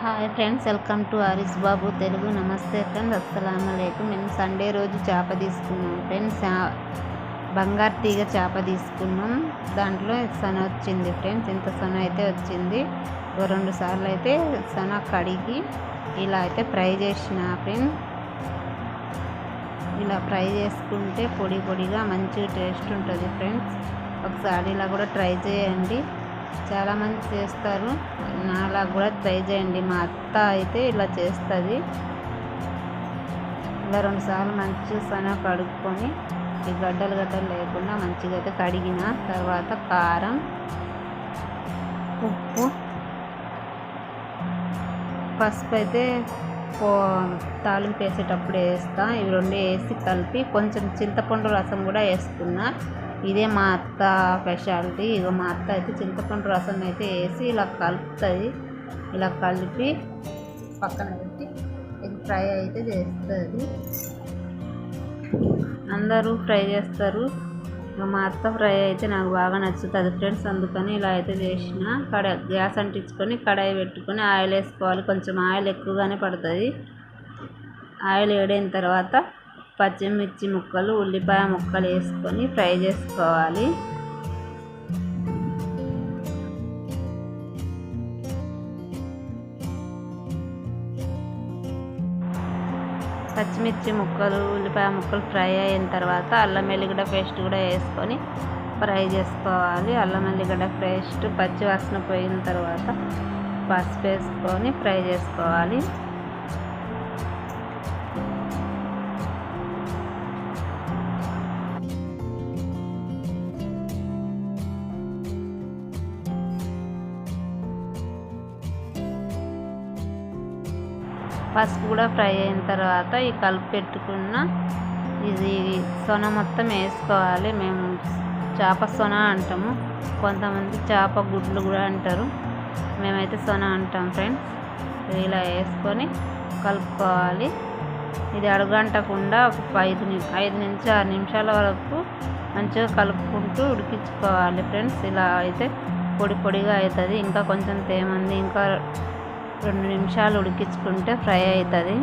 Hi friends welcome to Harish Babu Telugu. నమస్తే friends అస్సలామలైకుం. మేము Sunday రోజు చేప తీసుకున్నాం ఫ్రెండ్స్. బంగారు తీగ చేప తీసుకున్నాం. దాంట్లో సన వచ్చింది ఫ్రెండ్స్ ఇంత సన అయితే వచ్చింది. ఓ రెండు సార్లు అయితే సన కడిగి ఇలా అయితే ఫ్రై చేసిన ఫ్రెండ్స్. ఇలా ఫ్రై చేసుకుంటే పొడి పొడిగా మంచి టేస్ట్ ఉంటుంది ఫ్రెండ్స్. ఒకసారి ఇలా కూడా ట్రై చేయండి. చాలామంది చేస్తారు. నాలా కూడా ట్రై చేయండి. మా అత్త అయితే ఇలా చేస్తుంది. ఇలా రెండుసార్లు మంచిగా సన కడుక్కొని ఈ గడ్డలు గడ్డలు లేకుండా మంచిగా అయితే కడిగిన తర్వాత కారం ఉప్పు పసుపు అయితే తాలింపు వేసేటప్పుడు వేస్తా. ఇవి రెండు వేసి కలిపి కొంచెం చింతపండు రసం కూడా వేసుకున్నా ఇదే మా అత్త స్పెషాలిటీ. ఇక మా అత్త అయితే చింతపండు రసం అయితే వేసి ఇలా కలుపుతుంది. ఇలా కలిపి పక్కన పెట్టి ఎగ్ ఫ్రై అయితే చేస్తుంది. అందరూ ఫ్రై చేస్తారు. మా అత్త ఫ్రై అయితే నాకు బాగా నచ్చుతుంది ఫ్రెండ్స్. అందుకని ఇలా అయితే చేసిన. కడ గ్యాస్ అంటించుకొని కడాయి పెట్టుకొని ఆయిల్ వేసుకోవాలి. కొంచెం ఆయిల్ ఎక్కువగానే పడుతుంది. ఆయిల్ వేడైన తర్వాత పచ్చిమిర్చి ముక్కలు ఉల్లిపాయ ముక్కలు వేసుకొని ఫ్రై చేసుకోవాలి. పచ్చిమిర్చి ముక్కలు ఉల్లిపాయ ముక్కలు ఫ్రై అయిన తర్వాత అల్లం వెల్లిగడ్డ పేస్ట్ కూడా వేసుకొని ఫ్రై చేసుకోవాలి. అల్లం వెల్లిగడ్డ పేస్ట్ పచ్చి వాసన పోయిన తర్వాత పసుపు వేసుకొని ఫ్రై చేసుకోవాలి. పసుపు కూడా ఫ్రై అయిన తర్వాత ఈ కలిపి పెట్టుకున్న ఇది సొన మొత్తం వేసుకోవాలి. మేము చేప సొన అంటాము. కొంతమంది చేప గుడ్లు కూడా అంటారు. మేమైతే సొన అంటాం ఫ్రెండ్స్. ఇలా వేసుకొని కలుపుకోవాలి. ఇది అడుగంటకుండా ఒక ఐదు ఐదు నుంచి ఆరు నిమిషాల వరకు మంచిగా కలుపుకుంటూ ఉడికించుకోవాలి ఫ్రెండ్స్. ఇలా అయితే పొడి పొడిగా అవుతుంది. ఇంకా కొంచెం తేమంది ఇంకా రెండు నిమిషాలు ఉడికించుకుంటే ఫ్రై అవుతుంది.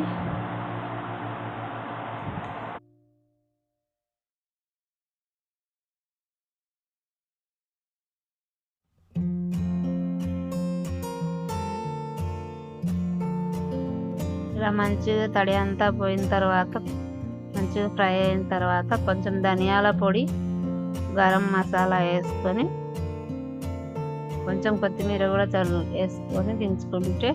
ఇలా మంచిగా తడి అంతా పోయిన తర్వాత మంచిగా ఫ్రై అయిన తర్వాత కొంచెం ధనియాల పొడి గరం మసాలా వేసుకొని కొంచెం కొత్తిమీర కూడా చల్లు వేసుకొని దించుకుంటే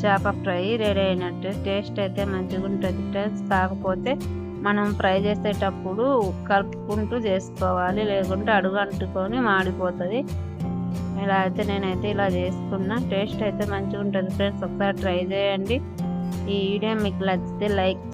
చేప ఫ్రై రెడీ అయినట్టు టేస్ట్ అయితే మంచిగా ఉంటుంది టేస్ట్ కాకపోతే మనం ఫ్రై చేసేటప్పుడు కలుపుకుంటూ చేసుకోవాలి లేకుంటే అడుగు అంటుకొని మాడిపోతుంది. ఇలా అయితే నేనైతే ఇలా చేసుకున్నా. టేస్ట్ అయితే మంచిగా ఉంటుంది ఫ్రెండ్స్. ఒకసారి ట్రై చేయండి. ఈ వీడియో మీకు నచ్చితే లైక్